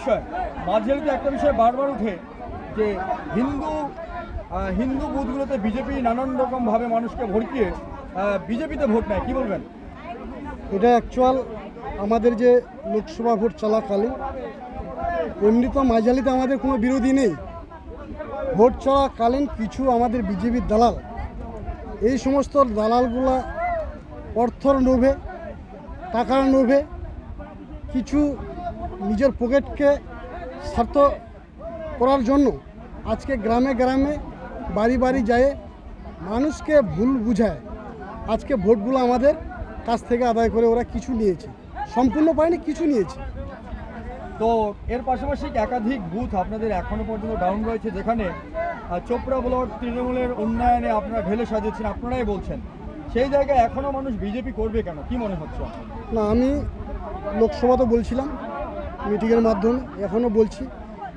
বিষয়। মাঝখানে একটা বিষয় বারবার উঠে যে হিন্দু হিন্দু বুথগুলোতে বিজেপি নানান রকমভাবে মানুষকে ভড়কিয়ে বিজেপিতে ভোট নেয়, কী বলবেন? এটা অ্যাকচুয়াল আমাদের যে লোকসভা ভোট চলাকালীন, এমনি তো মাঝালিতে আমাদের কোনো বিরোধী নেই। ভোট চলাকালীন কিছু আমাদের বিজেপির দালাল। এই সমস্ত দালালগুলা অর্থর লোভে, টাকার লোভে কিছু নিজের পকেটকে স্বার্থ করার জন্য আজকে গ্রামে গ্রামে বাড়ি বাড়ি যায় মানুষকে ভুল বুঝায়। আজকে ভোটগুলো আমাদের কাছ থেকে আদায় করে ওরা কিছু নিয়েছে। সম্পূর্ণ পায়নি কিছু নিয়েছে। তো এর পাশাপাশি একাধিক বুথ আপনাদের এখনও পর্যন্ত ডাউন রয়েছে যেখানে চোপড়া ব্লক তৃণমূলের উন্নয়নে আপনারা ঢেলে সাজিয়েছেন আপনারাই বলছেন। সেই জায়গায় এখনও মানুষ বিজেপি করবে কেন? কি মনে হচ্ছে না আমি লোকসভা তো বলছিলাম মিটিংয়ের মাধ্যমে। এখনও বলছি,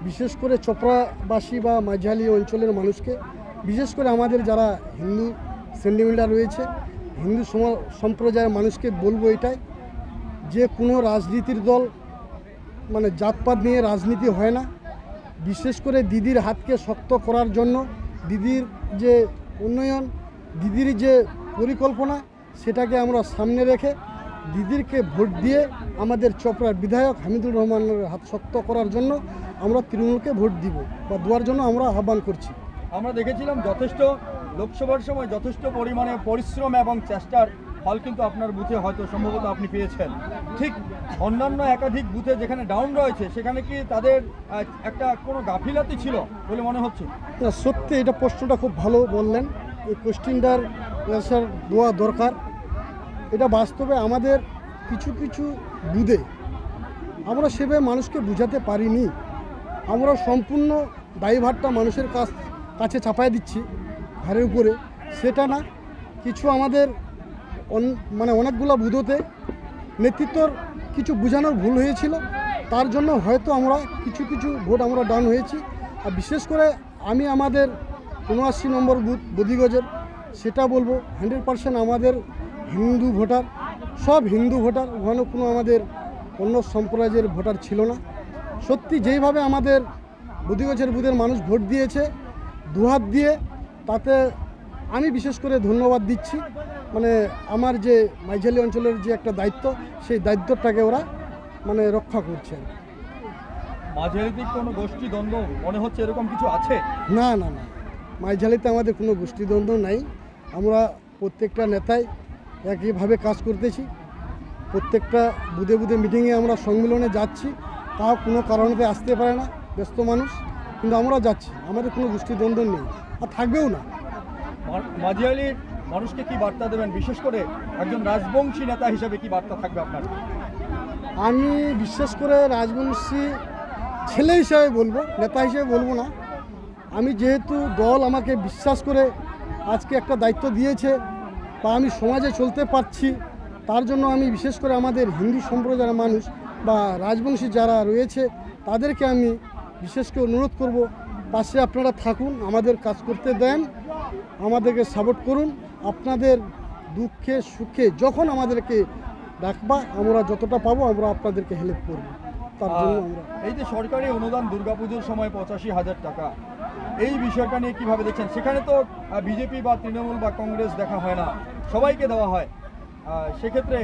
বিশেষ করে চোপড়াবাসী বা মাঝালি অঞ্চলের মানুষকে, বিশেষ করে আমাদের যারা হিন্দু সেন্টিমেন্টার রয়েছে, হিন্দু সম- সম্প্রদায়ের মানুষকে বলব এটাই, যে কোনো রাজনীতির দল মানে জাতপাত নিয়ে রাজনীতি হয় না। বিশেষ করে দিদির হাতকে শক্ত করার জন্য, দিদির যে উন্নয়ন, দিদির যে পরিকল্পনা, সেটাকে আমরা সামনে রেখে দিদিরকে ভোট দিয়ে আমাদের চপড়ার বিধায়ক হামিদুর রহমানের হাত শক্ত করার জন্য আমরা তৃণমূলকে ভোট দিব বা দেওয়ার জন্য আমরা আহ্বান করছি। আমরা দেখেছিলাম যথেষ্ট লোকসভার সময় যথেষ্ট পরিমাণে পরিশ্রম এবং চেষ্টার ফল কিন্তু আপনার বুথে হয়তো সম্ভবত আপনি পেয়েছেন। ঠিক অন্যান্য একাধিক বুথে যেখানে ডাউন রয়েছে সেখানে কি তাদের একটা কোনো গাফিলাতি ছিল বলে মনে হচ্ছে? সত্যি এটা প্রশ্নটা খুব ভালো বললেন। এই কোশ্চিনটার অ্যান্সার দেওয়া দরকার। এটা বাস্তবে আমাদের কিছু কিছু বুধে আমরা সেভাবে মানুষকে বুঝাতে পারিনি। আমরা সম্পূর্ণ দায়ভারটা মানুষের কাছ, কাছে চাপাই দিচ্ছি ঘরের উপরে। সেটা না, কিছু আমাদের মানে অনেকগুলো বুধতে নেতৃত্বর কিছু বোঝানোর ভুল হয়েছিল। তার জন্য হয়তো আমরা কিছু কিছু ভোট আমরা ডাউন হয়েছি। আর বিশেষ করে আমি আমাদের উনআশি নম্বর বুথ, বদিগজের, সেটা বলব, হান্ড্রেড পার্সেন্ট আমাদের হিন্দু ভোটার সব হিন্দু ভোটার ওখানে কোনো আমাদের অন্য সম্প্রদায়ের ভোটার ছিল না। সত্যি যেইভাবে আমাদের বদিগজের বুধের মানুষ ভোট দিয়েছে দুহাত দিয়ে তাতে আমি বিশেষ করে ধন্যবাদ দিচ্ছি। মানে আমার যে মাইঝালি অঞ্চলের যে একটা দায়িত্ব সেই দায়িত্বটাকে ওরা মানে রক্ষা করছে। মাঝারিতে কোনো গোষ্ঠী দ্বন্দ্ব মনে হচ্ছে এরকম কিছু আছে? না না না। মাইঝালিতে আমাদের কোনো গোষ্ঠীদ্বন্দ্ব নাই। আমরা প্রত্যেকটা নেতাই একইভাবে কাজ করতেছি। প্রত্যেকটা বুধে বুধে মিটিংয়ে আমরা সম্মেলনে যাচ্ছি। তাও কোনো কারণেতে আসতে পারে না ব্যস্ত মানুষ। কিন্তু আমরা যাচ্ছি আমাদের কোনো গোষ্ঠীদ্বন্দ্ব নেই। আর থাকবেও না। মাঝিয়ালির মানুষকে কি বার্তা দেবেন? বিশেষ করে একজন রাজবংশী নেতা হিসেবে কি বার্তা থাকবে আপনার? আমি বিশেষ করে রাজবংশী ছেলে হিসাবে বলব নেতা হিসেবে বলব না। আমি যেহেতু দল আমাকে বিশ্বাস করে আজকে একটা দায়িত্ব দিয়েছে বা আমি সমাজে চলতে পারছি তার জন্য আমি বিশেষ করে আমাদের হিন্দু সম্প্রদায়ের মানুষ বা রাজবংশী যারা রয়েছে তাদেরকে আমি বিশেষ করে অনুরোধ করব পাশে আপনারা থাকুন আমাদের কাজ করতে দেন আমাদেরকে সাপোর্ট করুন আপনাদের দুঃখে সুখে যখন আমাদেরকে ডাকবা আমরা যতটা পাবো আমরা আপনাদেরকে হেল্প করব। তার জন্য আমরা এই যে সরকারি অনুদান দুর্গাপুজোর সময় পঁচাশি হাজার টাকা এই বিষয়টা নিয়ে কীভাবে দেখছেন? সেখানে তো বিজেপি বা তৃণমূল বা কংগ্রেস দেখা হয় না। সবাইকে দেওয়া হয়। সেক্ষেত্রে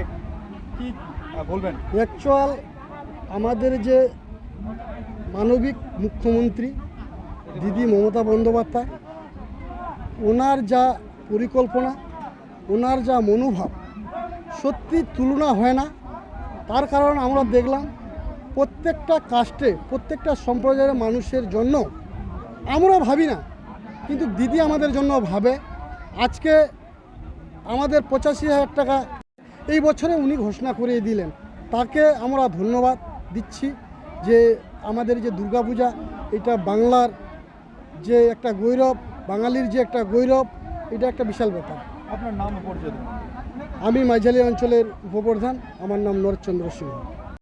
কি বলবেন? অ্যাকচুয়াল আমাদের যে মানবিক মুখ্যমন্ত্রী, দিদি মমতা বন্দ্যোপাধ্যায়, ওনার যা পরিকল্পনা, ওনার যা মনোভাব, সত্যি তুলনা হয় না। তার কারণ আমরা দেখলাম, প্রত্যেকটা কাস্টে প্রত্যেকটা সম্প্রদায়ের মানুষের জন্য আমরা ভাবি না। কিন্তু দিদি আমাদের জন্য ভাবে। আজকে আমাদের পঁচাশি হাজার টাকা এই বছরে উনি ঘোষণা করে দিলেন। তাকে আমরা ধন্যবাদ দিচ্ছি যে আমাদের যে দুর্গাপূজা এটা বাংলার যে একটা গৌরব বাঙালির যে একটা গৌরব এটা একটা বিশাল ব্যাপার। আপনার নাম পরিচয় আমি মাঝালি অঞ্চলের উপপ্রধান। আমার নাম নরচন্দ্র সিংহ।